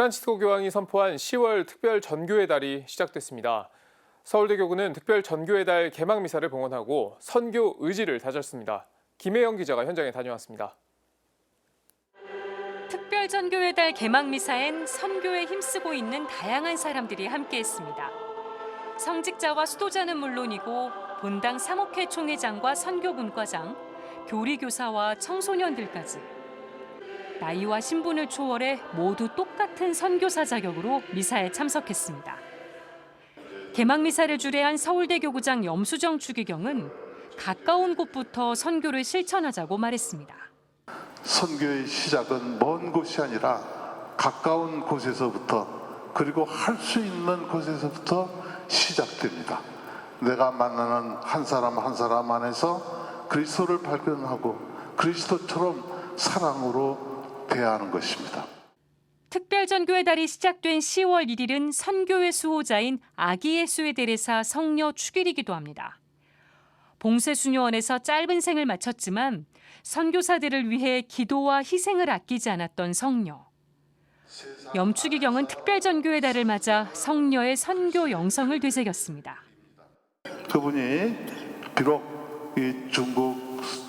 프란치스코 교황이 선포한 10월 특별 전교의 달이 시작됐습니다. 서울대 교구는 특별 전교의 달 개막 미사를 봉헌하고 선교 의지를 다졌습니다. 김혜영 기자가 현장에 다녀왔습니다. 특별 전교의 달 개막 미사엔 선교에 힘쓰고 있는 다양한 사람들이 함께했습니다. 성직자와 수도자는 물론이고 본당 사목회 총회장과 선교분과장, 교리교사와 청소년들까지 나이와 신분을 초월해 모두 똑같은 선교사 자격으로 미사에 참석했습니다. 개막 미사를 주례한 서울대 교구장 염수정 추기경은 가까운 곳부터 선교를 실천하자고 말했습니다. 선교의 시작은 먼 곳이 아니라 가까운 곳에서부터 그리고 할 수 있는 곳에서부터 시작됩니다. 내가 만나는 한 사람 한 사람 안에서 그리스도를 발견하고 그리스도처럼 사랑으로 대하는 것입니다. 특별전교의 달이 시작된 10월 1일은 선교의 수호자인 아기 예수의 대례사 성녀 축일이기도 합니다. 봉쇄수녀원에서 짧은 생을 마쳤지만 선교사들을 위해 기도와 희생을 아끼지 않았던 성녀. 염축이경은 특별전교의 달을 맞아 성녀의 선교 영성을 되새겼습니다. 그분이 비록 이 중국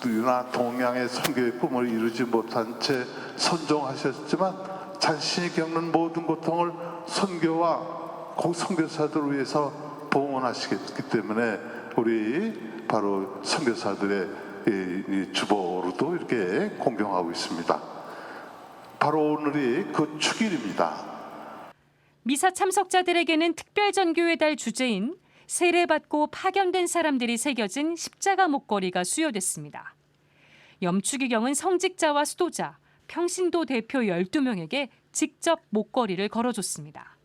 이나 동양의 선교의 꿈을 이루지 못한 채 선종하셨지만 자신이 겪는 모든 고통을 선교와 고 선교사들을 위해서 봉헌하시기 때문에 우리 바로 선교사들의 주보로도 이렇게 공경하고 있습니다. 바로 오늘이 그 축일입니다. 미사 참석자들에게는 특별 전교의 달 주제인 세례받고 파견된 사람들이 새겨진 십자가 목걸이가 수여됐습니다. 염축이경은 성직자와 수도자, 평신도 대표 12명에게 직접 목걸이를 걸어줬습니다.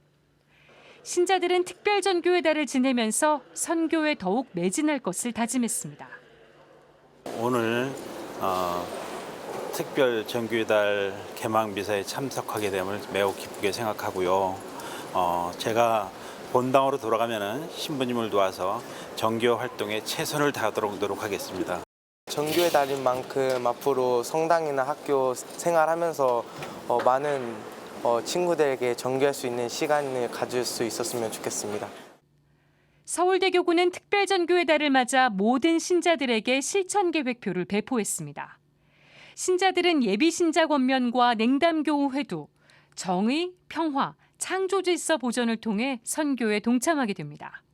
신자들은 특별전교의 달을 지내면서 선교에 더욱 매진할 것을 다짐했습니다. 오늘 어, 특별 정규의 달 개막 미사에 참석하게 됨을 매우 기쁘게 생각하고요. 어, 제가 본당으로 돌아가면은 신부님을 도와서 정교 활동에 최선을 다하도록 노력하겠습니다. 정교의 달인 만큼 앞으로 성당이나 학교 생활하면서 어, 많은 어, 친구들에게 정교할 수 있는 시간을 가질 수 있었으면 좋겠습니다. 서울대 교구는 특별전교의 달을 맞아 모든 신자들에게 실천 계획표를 배포했습니다. 신자들은 예비 신자 권면과 냉담교우 회도, 정의, 평화, 창조질서 보전을 통해 선교에 동참하게 됩니다.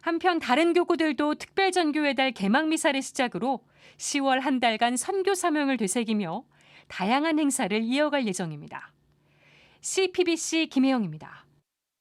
한편 다른 교구들도 특별전교의 달 개막 미사를 시작으로 10월 한 달간 선교 사명을 되새기며 다양한 행사를 이어갈 예정입니다. CPBC 김혜영입니다.